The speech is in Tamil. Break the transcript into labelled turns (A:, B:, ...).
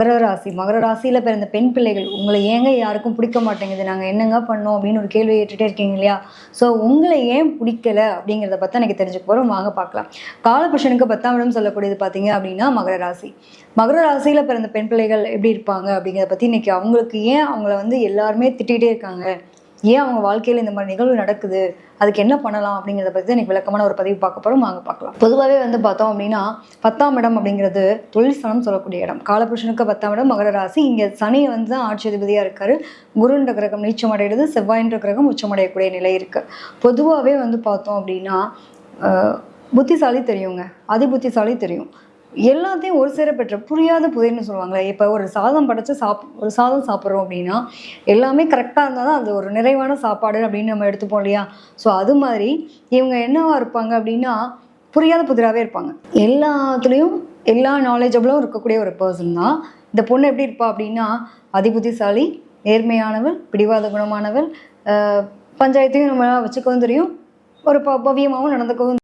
A: மகர ராசி மகர ராசியில பிறந்த பெண் பிள்ளைகள் உங்களை ஏங்க யாருக்கும் பிடிக்க மாட்டேங்குது? நாங்க என்னங்க பண்ணோம் அப்படின்னு ஒரு கேள்வி ஏற்றுட்டே இருக்கீங்க இல்லையா? ஸோ உங்களை ஏன் பிடிக்கல அப்படிங்கிறத பத்தி எனக்கு தெரிஞ்சுக்க போறோம். வாங்க பார்க்கலாம். காலபுருஷனுக்கு பத்தாம் இடம் சொல்லக்கூடியது பார்த்தீங்க அப்படின்னா மகர ராசி. மகர ராசியில பிறந்த பெண் பிள்ளைகள் எப்படி இருப்பாங்க அப்படிங்கிறத பத்தி இன்னைக்கு அவங்களுக்கு ஏன் அவங்கள வந்து எல்லாருமே திட்டிகிட்டே இருக்காங்க? ஏன் அவங்க வாழ்க்கையில இந்த மாதிரி நிகழ்வு நடக்குது? அதுக்கு என்ன பண்ணலாம் அப்படிங்கிறத பற்றி எனக்கு விளக்கமான ஒரு பதிவு பார்க்க போகிறோம் வாங்க பார்க்கலாம். பொதுவாகவே வந்து பார்த்தோம் அப்படின்னா பத்தாம் இடம் அப்படிங்கிறது தொழில் ஸ்தானம் சொல்லக்கூடிய இடம். காலபுருஷனுக்கு பத்தாம் இடம் மகர ராசி. இங்கே சனி வந்து தான் ஆட்சி அதிபதியாக இருக்காரு. குருன்ற கிரகம் நீச்சமடைகிறது செவ்வாயின்ற கிரகம் உச்சமடையக்கூடிய நிலை இருக்குது பொதுவாகவே வந்து பார்த்தோம் அப்படின்னா புத்திசாலி தெரியுங்க. அதி புத்திசாலி தெரியும். எல்லாத்தையும் ஒரு சேர பெற்ற புரியாத புதிர்னு சொல்லுவாங்களே இப்போ ஒரு சாதம் படைச்சு சாப் ஒரு சாதம் சாப்பிட்றோம் அப்படின்னா எல்லாமே கரெக்டாக இருந்தால் தான் அது ஒரு நிறைவான சாப்பாடு அப்படின்னு நம்ம எடுத்துப்போம் இல்லையா? ஸோ அது மாதிரி இவங்க என்னவா இருப்பாங்க அப்படின்னா புரியாத புதிராகவே இருப்பாங்க. எல்லாத்துலேயும் எல்லா நாலேஜபிளும் இருக்கக்கூடிய ஒரு பர்சன் தான். இந்த பொண்ணு எப்படி இருப்பா அப்படின்னா அதிபுத்திசாலி நேர்மையானவள் பிடிவாத குணமானவள் பஞ்சாயத்தையும் நம்ம வச்சுக்கவும் தெரியும் ஒரு ப பவியமாகவும் நடந்துக்கவும்